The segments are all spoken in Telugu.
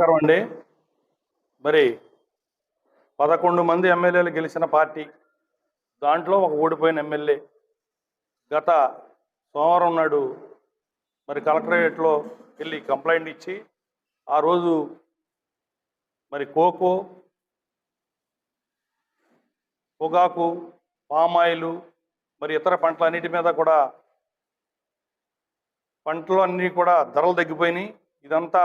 నమస్కారం అండి. మరి పదకొండు మంది ఎమ్మెల్యేలు గెలిచిన పార్టీ దాంట్లో ఒక ఓడిపోయిన ఎమ్మెల్యే గత సోమవారం నాడు మరి కలెక్టరేట్లో వెళ్ళి కంప్లైంట్ ఇచ్చి ఆ రోజు మరి కోకో పొగాకు పామాయిలు మరి ఇతర పంటలన్నిటి మీద కూడా పంటలు అన్నీ కూడా ధరలు తగ్గిపోయినాయి. ఇదంతా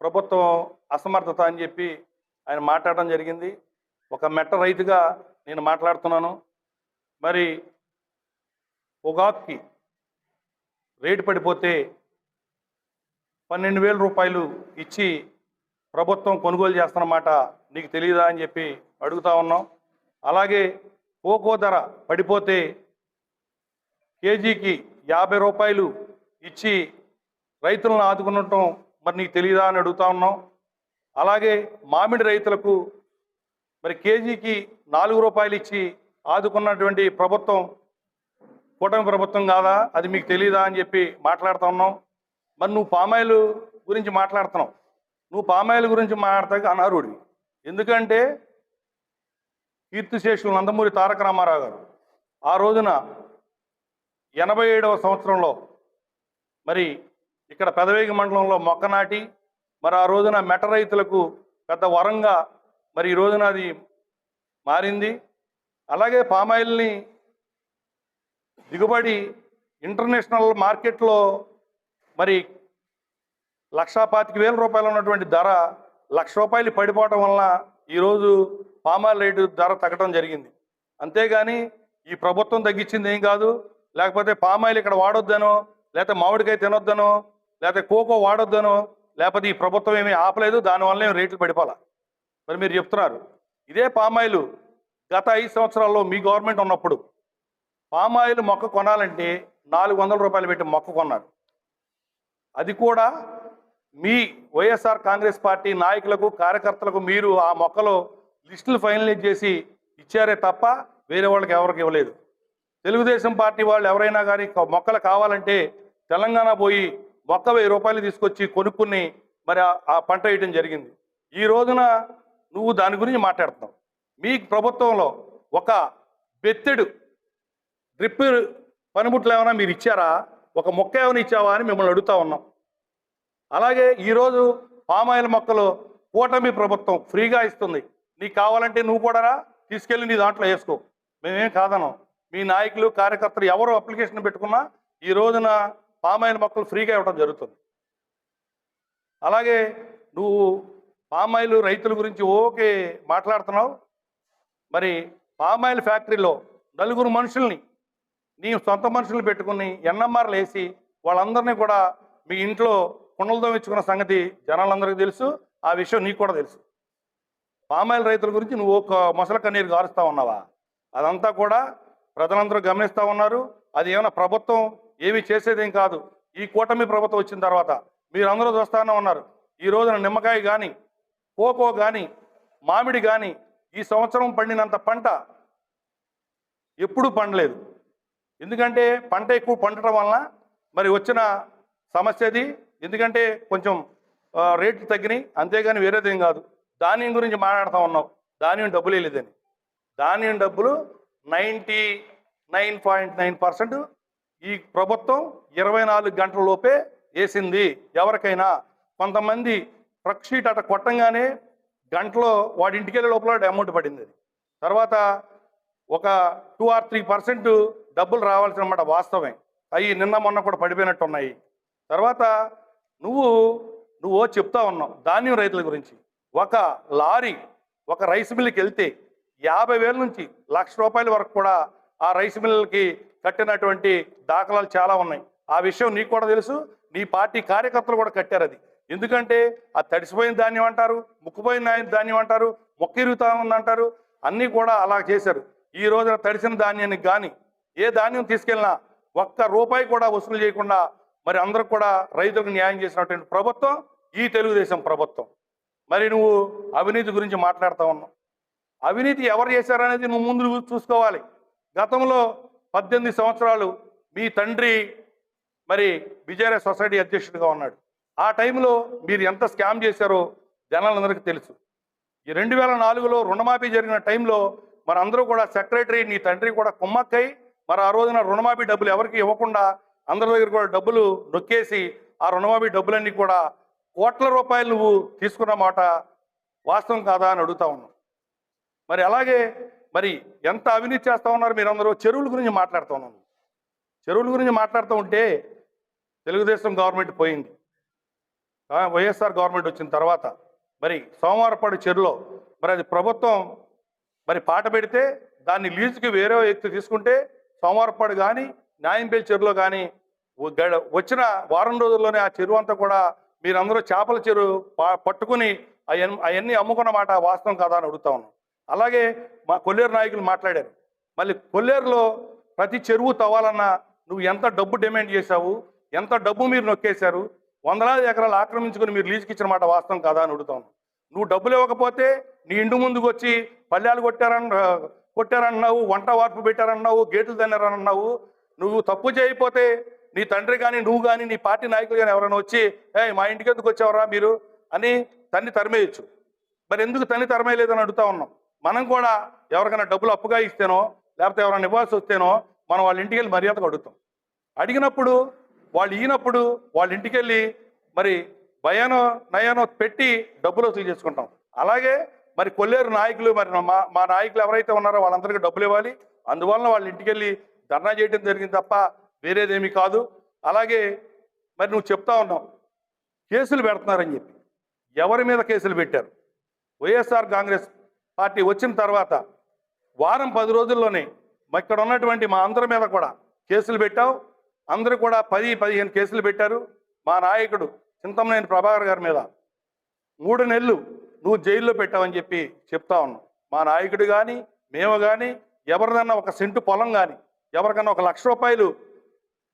ప్రభుత్వం అసమర్థత అని చెప్పి ఆయన మాట్లాడడం జరిగింది. ఒక మెట్ట రైతుగా నేను మాట్లాడుతున్నాను. మరి పొగాకుకి రేటు పడిపోతే పన్నెండు వేల రూపాయలు ఇచ్చి ప్రభుత్వం కొనుగోలు చేస్తున్నమాట నీకు తెలియదా అని చెప్పి అడుగుతా ఉన్నాం. అలాగే కోకో ధర పడిపోతే కేజీకి యాభై రూపాయలు ఇచ్చి రైతులను ఆదుకునటం మరి నీకు తెలియదా అని అడుగుతా ఉన్నాం అలాగే మామిడి రైతులకు మరి కేజీకి నాలుగు రూపాయలు ఇచ్చి ఆదుకున్నటువంటి ప్రభుత్వం కూటమి ప్రభుత్వం కాదా? అది మీకు తెలియదా అని చెప్పి మాట్లాడుతూ ఉన్నాం మరి నువ్వు పామాయిల్ గురించి మాట్లాడుతున్నావు. నువ్వు పామాయిల్ గురించి మాట్లాడతాక అనర్హుడివి ఎందుకంటే కీర్తిశేషులు నందమూరి తారక రామారావు గారు ఆ రోజున ఎనభై ఏడవ సంవత్సరంలో మరి ఇక్కడ పెదవేగి మండలంలో మొక్క నాటి మరి ఆ రోజున మెట రైతులకు పెద్ద వరంగా మరి ఈ రోజున అది మారింది. అలాగే పామాయిల్ని దిగుబడి ఇంటర్నేషనల్ మార్కెట్లో మరి లక్షా పాతిక వేల రూపాయలు ఉన్నటువంటి ధర లక్ష రూపాయలు పడిపోవటం వలన ఈరోజు పామాయిల్ రేటు ధర తగ్గడం జరిగింది. అంతేగాని ఈ ప్రభుత్వం తగ్గించింది ఏం కాదు. లేకపోతే పామాయిల్ ఇక్కడ వాడొద్దనో లేకపోతే మామిడికాయ తినొద్దనో లేకపోతే కోకో వాడొద్దనో లేకపోతే ఈ ప్రభుత్వం ఏమీ ఆపలేదు దానివల్ల ఏమి రేట్లు పడిపోలా. మరి మీరు చెప్తున్నారు ఇదే పామాయిల్ గత ఐదు సంవత్సరాల్లో మీ గవర్నమెంట్ ఉన్నప్పుడు పామాయిల్ మొక్క కొనాలంటే నాలుగు వందల రూపాయలు పెట్టి మొక్క కొన్నారు. అది కూడా మీ వైఎస్ఆర్ కాంగ్రెస్ పార్టీ నాయకులకు కార్యకర్తలకు మీరు ఆ మొక్కలో లిస్టులు ఫైనలైజ్ చేసి ఇచ్చారే తప్ప వేరే వాళ్ళకి ఎవరికి ఇవ్వలేదు. తెలుగుదేశం పార్టీ వాళ్ళు ఎవరైనా కానీ మొక్కలు కావాలంటే తెలంగాణ పోయి మొక్క వెయ్యి రూపాయలు తీసుకొచ్చి కొనుక్కుని మరి ఆ- పంట వేయడం జరిగింది. ఈ రోజున నువ్వు దాని గురించి మాట్లాడుతున్నావు. మీ ప్రభుత్వంలో ఒక బెత్తెడు డ్రిప్ పనిముట్లు ఏమైనా మీరు ఇచ్చారా? ఒక మొక్క ఏమైనా ఇచ్చావా అని మిమ్మల్ని అడుగుతా ఉన్నాం. అలాగే ఈరోజు పామాయిల్ మొక్కలు కూటమి ప్రభుత్వం ఫ్రీగా ఇస్తుంది. నీకు కావాలంటే నువ్వు కూడా రా, తీసుకెళ్ళి నీ దాంట్లో వేసుకో. మేమేం కాదనం మీ నాయకులు కార్యకర్తలు ఎవరు అప్లికేషన్ పెట్టుకున్నా ఈ రోజున పామాయిల్ మొక్కలు ఫ్రీగా ఇవ్వడం జరుగుతుంది. అలాగే నువ్వు పామాయిల్ రైతుల గురించి ఓకే మాట్లాడుతున్నావు. మరి పామాయిల్ ఫ్యాక్టరీలో నలుగురు మనుషుల్ని నీ సొంత మనుషుల్ని పెట్టుకుని ఎన్ఎంఆర్లు వేసి వాళ్ళందరినీ కూడా మీ ఇంట్లో కుండలతో ఇచ్చుకున్న సంగతి జనాలందరికీ తెలుసు. ఆ విషయం నీకు కూడా తెలుసు. పామాయిల్ రైతుల గురించి నువ్వు ఒక మొసల కన్నీరు గారుస్తూ ఉన్నావా? అదంతా కూడా ప్రజలందరూ గమనిస్తూ ఉన్నారు. అది ఏమైనా ప్రభుత్వం ఏమీ చేసేదేం కాదు. ఈ కూటమి ప్రభుత్వం వచ్చిన తర్వాత మీరందరూ చూస్తానే ఉన్నారు. ఈ రోజున నిమ్మకాయ కానీ కోకో కానీ మామిడి కానీ ఈ సంవత్సరం పండినంత పంట ఎప్పుడూ పండలేదు. ఎందుకంటే పంట ఎక్కువ పండటం వలన మరి వచ్చిన సమస్య అది ఎందుకంటే కొంచెం రేట్లు తగ్గినాయి. అంతేగాని వేరేదేం కాదు. ధాన్యం గురించి మాట్లాడుతూ ఉన్నావు ధాన్యం డబ్బులు లేదని ధాన్యం డబ్బులు ninety nine point nine percent ఈ ప్రభుత్వం ఇరవై నాలుగు గంటల లోపే వేసింది. ఎవరికైనా కొంతమంది ట్రక్ షీట్ అట కొట్టంగానే గంటలో వాడి ఇంటికి వెళ్ళే లోపల అమౌంట్ పడింది అది. తర్వాత ఒక టూ ఆర్ త్రీ పర్సెంట్ డబ్బులు రావాల్సిన మాట వాస్తవమే. అవి నిన్న మొన్న కూడా పడిపోయినట్టు ఉన్నాయి తర్వాత నువ్వు నువ్వు చెప్తా ఉన్నావు ధాన్యం రైతుల గురించి. ఒక లారీ ఒక రైస్ మిల్లుకి వెళ్తే యాభై వేల నుంచి లక్ష రూపాయల వరకు కూడా ఆ రైస్ మిల్లులకి కట్టినటువంటి దాఖలాలు చాలా ఉన్నాయి. ఆ విషయం నీకు కూడా తెలుసు. నీ పార్టీ కార్యకర్తలు కూడా కట్టారు అది. ఎందుకంటే ఆ తడిసిపోయిన ధాన్యం అంటారు ముక్కుపోయిన ధాన్యం అంటారు మొక్కిరుగుతా ఉందంటారు అన్నీ కూడా అలా చేశారు. ఈ రోజున తడిసిన ధాన్యానికి కానీ ఏ ధాన్యం తీసుకెళ్ళినా ఒక్క రూపాయి కూడా వసూలు చేయకుండా మరి అందరికి కూడా రైతులకు న్యాయం చేసినటువంటి ప్రభుత్వం ఈ తెలుగుదేశం ప్రభుత్వం. మరి నువ్వు అవినీతి గురించి మాట్లాడుతూ ఉన్నావు. అవినీతి ఎవరు చేశారనేది నువ్వు ముందు చూసుకోవాలి. గతంలో పద్దెనిమిది సంవత్సరాలు మీ తండ్రి మరి విజయరాయ సొసైటీ అధ్యక్షుడిగా ఉన్నాడు. ఆ టైంలో మీరు ఎంత స్కామ్ చేశారో జనాలందరికీ తెలుసు. ఈ రెండు వేల నాలుగులో రుణమాఫీ జరిగిన టైంలో మరి అందరూ కూడా సెక్రటరీ నీ తండ్రి కూడా కుమ్మక్కై మరి ఆ రోజున రుణమాఫీ డబ్బులు ఎవరికి ఇవ్వకుండా అందరి దగ్గర కూడా డబ్బులు నొక్కేసి ఆ రుణమాఫీ డబ్బులన్నీ కూడా కోట్ల రూపాయలు నువ్వు తీసుకున్న మాట వాస్తవం కాదా అని అడుగుతా ఉన్నాం. మరి అలాగే మరి ఎంత అవినీతి చేస్తా ఉన్నారు మీరందరూ? చెరువుల గురించి మాట్లాడుతూ ఉన్నాను. చెరువుల గురించి మాట్లాడుతూ ఉంటే తెలుగుదేశం గవర్నమెంట్ పోయింది. వైఎస్ఆర్ గవర్నమెంట్ వచ్చిన తర్వాత మరి సోమవారపాడు చెరువులో మరి అది ప్రభుత్వం మరి పాట పెడితే దాన్ని లీజుకి వేరే వ్యక్తి తీసుకుంటే సోమవారపాడు కానీ న్యాయంపల్లి చెరువులో కానీ వచ్చిన వారం రోజుల్లోనే ఆ చెరువు అంతా కూడా మీరందరూ చేపల చెరువు పట్టుకుని అవన్నీ అవన్నీ అమ్ముకున్న మాట వాస్తవం కాదా అని అడుగుతా ఉన్నాం అలాగే మా కొల్లేరు నాయకులు మాట్లాడారు. మళ్ళీ కొల్లేరులో ప్రతి చెరువు తవ్వాలన్నా నువ్వు ఎంత డబ్బు డిమాండ్ చేశావు ఎంత డబ్బు మీరు నొక్కేశారు వందలాది ఎకరాలు ఆక్రమించుకుని మీరు లీజుకి ఇచ్చిన మాట వాస్తవం కాదా అని అడుగుతాను నువ్వు డబ్బులు ఇవ్వకపోతే నీ ఇంటి ముందుకు వచ్చి పల్లెలు కొట్టారని కొట్టారన్నావు వంట వార్పు పెట్టారన్నావు గేట్లు తిన్నారన్నావు నువ్వు తప్పు చేయకపోతే నీ తండ్రి కానీ నువ్వు కానీ నీ పార్టీ నాయకులు కానీ ఎవరైనా వచ్చి ఏ మా ఇంటికి ఎందుకు వచ్చేవరా మీరు? అని తన్ని తరిమేయచ్చు. మరి ఎందుకు తన్ని తరమేయలేదని అడుగుతా ఉన్నాం. మనం కూడా ఎవరికైనా డబ్బులు అప్పుగా ఇస్తేనో లేకపోతే ఎవరైనా ఇవ్వాల్సి వస్తేనో మనం వాళ్ళ ఇంటికి వెళ్ళి మర్యాదగా అడుగుతాం. అడిగినప్పుడు వాళ్ళు ఈనప్పుడు వాళ్ళ ఇంటికి వెళ్ళి మరి భయానో నయానో పెట్టి డబ్బులు వసూలు చేసుకుంటాం. అలాగే మరి కొల్లేరు నాయకులు మరి మా మా నాయకులు ఎవరైతే ఉన్నారో వాళ్ళందరికీ డబ్బులు ఇవ్వాలి. అందువలన వాళ్ళ ఇంటికి వెళ్ళి ధర్నా చేయడం జరిగింది తప్ప వేరేదేమీ కాదు. అలాగే మరి నువ్వు చెప్తా ఉన్నావు కేసులు పెడుతున్నారని చెప్పి. ఎవరి మీద కేసులు పెట్టారు? వైఎస్ఆర్ కాంగ్రెస్ పార్టీ వచ్చిన తర్వాత వారం పది రోజుల్లోనే మా ఇక్కడ ఉన్నటువంటి మా అందరి మీద కూడా కేసులు పెట్టావు. అందరూ కూడా పది పదిహేను కేసులు పెట్టారు. మా నాయకుడు చింతమనేని ప్రభాకర్ గారి మీద మూడు నెలలు నువ్వు జైల్లో పెట్టావని చెప్పి చెప్తా ఉన్నావు మా నాయకుడు కానీ మేము కానీ ఎవరిదన్నా ఒక సెంటు పొలం కానీ ఎవరికన్నా ఒక లక్ష రూపాయలు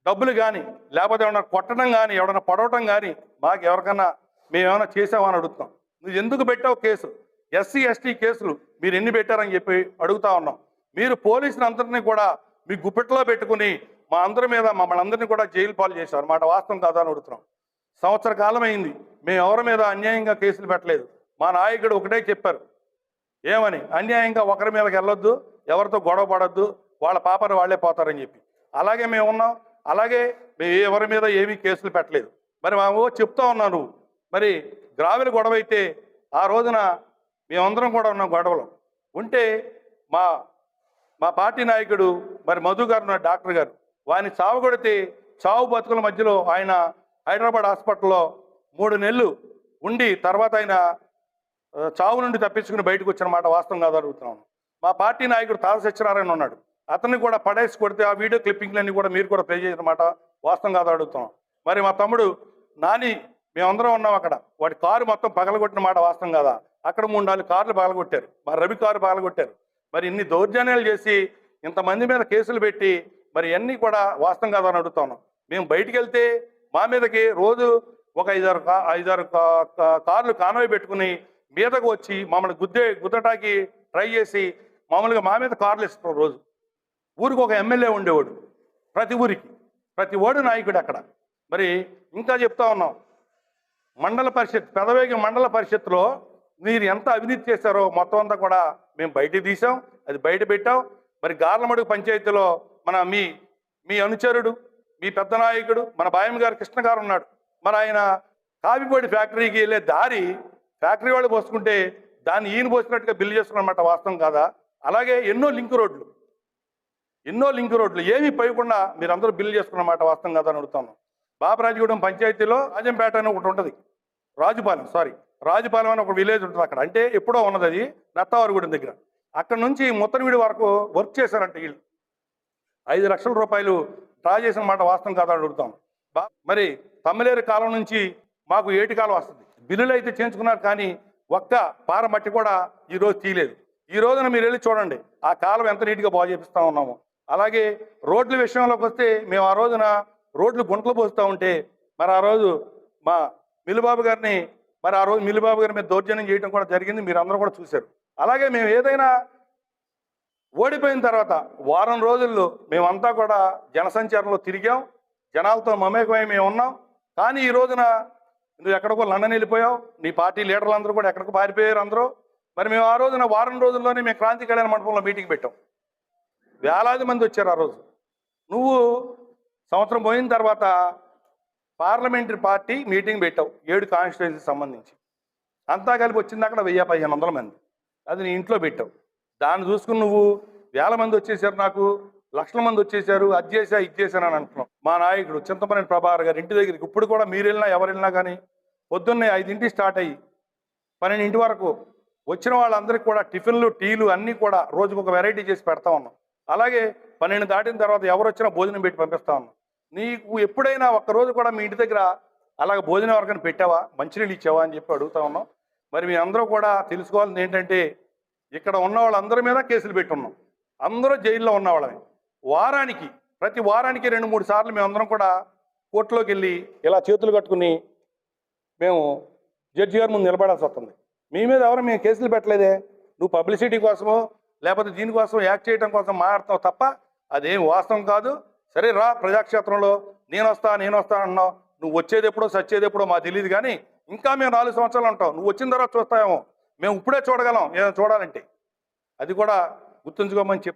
డబ్బులు కానీ లేకపోతే ఏమన్నా కొట్టడం కానీ ఎవడన్నా పడవటం కానీ మాకు ఎవరికన్నా మేము ఏమైనా చేసామని అడుగుతాం నువ్వు ఎందుకు పెట్టావు కేసు? ఎస్సీ ఎస్టీ కేసులు మీరు ఎన్ని పెట్టారని చెప్పి అడుగుతా ఉన్నాం. మీరు పోలీసులు అందరినీ కూడా మీ గుప్పెట్లో పెట్టుకుని మా అందరి మీద మమ్మల్ని అందరినీ కూడా జైలు పాలు చేశారు. మాట వాస్తవం కాదా అని అడుగుతున్నాం. సంవత్సర కాలం అయింది. మేము ఎవరి మీద అన్యాయంగా కేసులు పెట్టలేదు. మా నాయకుడు ఒకటే చెప్పారు. ఏమని? అన్యాయంగా ఒకరి మీదకి వెళ్ళొద్దు ఎవరితో గొడవ పడొద్దు వాళ్ళ పాపను వాళ్ళే పోతారని చెప్పి. అలాగే మేము ఉన్నాం. అలాగే మేము ఎవరి మీద ఏమీ కేసులు పెట్టలేదు. మరి మేము చెప్తా ఉన్నావు నువ్వు. మరి గ్రామీణ గొడవ అయితే ఆ రోజున మేమందరం కూడా ఉన్నాం గొడవలో. ఉంటే మా మా పార్టీ నాయకుడు మరి మధు గారు డాక్టర్ గారు. వారిని చావు కొడితే చావు బతుకుల మధ్యలో ఆయన హైదరాబాద్ హాస్పిటల్లో మూడు నెలలు ఉండి తర్వాత ఆయన చావు నుండి తప్పించుకుని బయటకు వచ్చిన మాట వాస్తవం కాదు అడుగుతున్నాను. మా పార్టీ నాయకుడు తాత సత్యనారాయణ ఉన్నాడు. అతన్ని కూడా పడేసి కొడితే ఆ వీడియో క్లిప్పింగ్లన్నీ కూడా మీరు కూడా ప్లే చేసిన మాట వాస్తవం కాదు అడుగుతున్నాం మరి మా తమ్ముడు నాని మేమందరం ఉన్నాం అక్కడ. వాడి కారు మొత్తం పగలగొట్టిన మాట వాస్తవం కాదా? అక్కడ మూడు నాలుగు కార్లు బాగలగొట్టారు మరి రవి కారు బాగలగొట్టారు మరి ఇన్ని దౌర్జన్యాలు చేసి ఇంతమంది మీద కేసులు పెట్టి మరి అన్నీ కూడా వాస్తవం కాదని అడుగుతా ఉన్నాం. మేము బయటికి వెళ్తే మా మీదకి రోజు ఒక ఐదారు ఐదారు కా- కార్లు కానవి పెట్టుకుని మీదకు వచ్చి మమ్మల్ని గుద్దే గుద్దటాకి ట్రై చేసి మామూలుగా మా మీద కార్లు ఇస్తాం రోజు. ఊరికి ఒక ఎమ్మెల్యే ఉండేవాడు ప్రతి ఊరికి. ప్రతి ఓడు నాయకుడు అక్కడ. మరి ఇంకా చెప్తా ఉన్నాం. మండల పరిషత్ పెదవేగి మండల పరిషత్తులో మీరు ఎంత అవినీతి చేశారో మొత్తం అంతా కూడా మేము బయట తీసాం అది బయట పెట్టాం. మరి గార్లమడుగు పంచాయతీలో మన మీ మీ అనుచరుడు మీ పెద్ద నాయకుడు మన బాయమ్మ గారు కృష్ణ గారు ఉన్నాడు. మరి ఆయన కాఫీపొడి ఫ్యాక్టరీకి వెళ్ళే దారి ఫ్యాక్టరీ వాళ్ళు పోసుకుంటే దాన్ని ఈయన పోసినట్టుగా బిల్లు చేసుకున్నమాట వాస్తవం కాదా? అలాగే ఎన్నో లింక్ రోడ్లు. ఎన్నో లింక్ రోడ్లు. ఏమీ పోయకుండా మీరందరూ బిల్లు చేసుకున్నమాట వాస్తవం కాదా అని అడుగుతాను. బాబరాజగూడెం పంచాయతీలో రాజంపేట అని ఒకటి ఉంటుంది. రాజుపాలెం సారీ. రాజుపాలెం అని ఒక విలేజ్ ఉంటుంది అక్కడ. అంటే ఎప్పుడో ఉన్నది అది నత్తవారిగూడెం దగ్గర. అక్కడ నుంచి ముత్తనవీడి వరకు వర్క్ చేశారంట వీళ్ళు. ఐదు లక్షల రూపాయలు డ్రా చేసిన మాట వాస్తవం కాదని అడుగుతాం. బా మరి తమ్మలేరు కాలం నుంచి మాకు ఏటి కాలం వస్తుంది? బిల్లులు అయితే చేయించుకున్నారు కానీ ఒక్క పార మట్టి కూడా ఈరోజు తీయలేదు. ఈ రోజున మీరు వెళ్ళి చూడండి ఆ కాలం ఎంత నీట్గా బాగు చేపిస్తూ ఉన్నాము. అలాగే రోడ్ల విషయంలోకి వస్తే మేము ఆ రోజున రోడ్లు గుంటలు పోస్తూ ఉంటే మరి ఆ రోజు మా మిలుబాబు గారిని మరి ఆ రోజు మిల్లిబాబు గారి మీద దౌర్జన్యం చేయడం కూడా జరిగింది మీరు అందరూ కూడా చూశారు. అలాగే మేము ఏదైనా ఓడిపోయిన తర్వాత వారం రోజుల్లో మేమంతా కూడా జనసంచారంలో తిరిగాం జనాలతో మమేకమై మేము ఉన్నాం. కానీ ఈ రోజున నువ్వు ఎక్కడికో లండన్ వెళ్ళిపోయావు నీ పార్టీ లీడర్లు అందరూ కూడా ఎక్కడికో పారిపోయారు అందరూ. మరి మేము ఆ రోజున వారం రోజుల్లోనే మేము క్రాంతి కళ్యాణ మండపంలో మీటింగ్ పెట్టాం. వేలాది మంది వచ్చారు ఆ రోజు. నువ్వు సంవత్సరం పోయిన తర్వాత పార్లమెంటరీ పార్టీ మీటింగ్ పెట్టావు. ఏడు కాన్స్టిట్యున్సీకి సంబంధించి. అంతా కలిపి వచ్చింది అక్కడ వెయ్యి పదిహేను వందల మంది. అది నీ ఇంట్లో పెట్టావు. దాన్ని చూసుకుని నువ్వు వేల మంది వచ్చేసారు నాకు లక్షల మంది వచ్చేసారు అది చేసా ఇది చేశాను అని అంటున్నావు. మా నాయకుడు చింతమనేని ప్రభాకర్ గారు ఇంటి దగ్గరికి ఇప్పుడు కూడా మీరు వెళ్ళినా ఎవరు వెళ్ళినా కానీ పొద్దున్నే ఐదింటికి స్టార్ట్ అయ్యి పన్నెండింటి వరకు వచ్చిన వాళ్ళందరికీ కూడా టిఫిన్లు టీలు అన్నీ కూడా రోజుకు ఒక వెరైటీ చేసి పెడతా ఉన్నాం. అలాగే పన్నెండు దాటిన తర్వాత ఎవరు వచ్చినా భోజనం పెట్టి పంపిస్తా ఉన్నాం. నీకు ఎప్పుడైనా ఒక్కరోజు కూడా మీ ఇంటి దగ్గర అలాగ భోజనం వర్గాన్ని పెట్టావా? మంచినీళ్ళు ఇచ్చావా అని చెప్పి అడుగుతా ఉన్నాం. మరి మీ అందరూ కూడా తెలుసుకోవాల్సింది ఏంటంటే ఇక్కడ ఉన్న వాళ్ళందరి మీద కేసులు పెట్టున్నాం. అందరూ జైల్లో ఉన్నవాళ్ళని వారానికి ప్రతి వారానికి రెండు మూడు సార్లు మేమందరం కూడా కోర్టులోకి వెళ్ళి ఇలా చేతులు కట్టుకుని మేము జడ్జి గారి ముందు నిలబడాల్సి వస్తుంది. మీ మీద ఎవరు మేము కేసులు పెట్టలేదే. నువ్వు పబ్లిసిటీ కోసమో లేకపోతే దీనికోసం యాక్ట్ చేయడం కోసం మాట్లాడతావు తప్ప అదేం వాస్తవం కాదు. సరే రా ప్రజాక్షేత్రంలో నేను వస్తా నేను వస్తా అన్నావు. నువ్వు వచ్చేది ఎప్పుడో సచ్చేది ఎప్పుడో మాకు తెలియదు కానీ ఇంకా మేము నాలుగు సంవత్సరాలు ఉంటాం. నువ్వు వచ్చిన తర్వాత చూస్తామేమో మేము ఇప్పుడే చూడగలం. ఏదైనా చూడాలంటే. అది కూడా గుర్తుంచుకోమని చెప్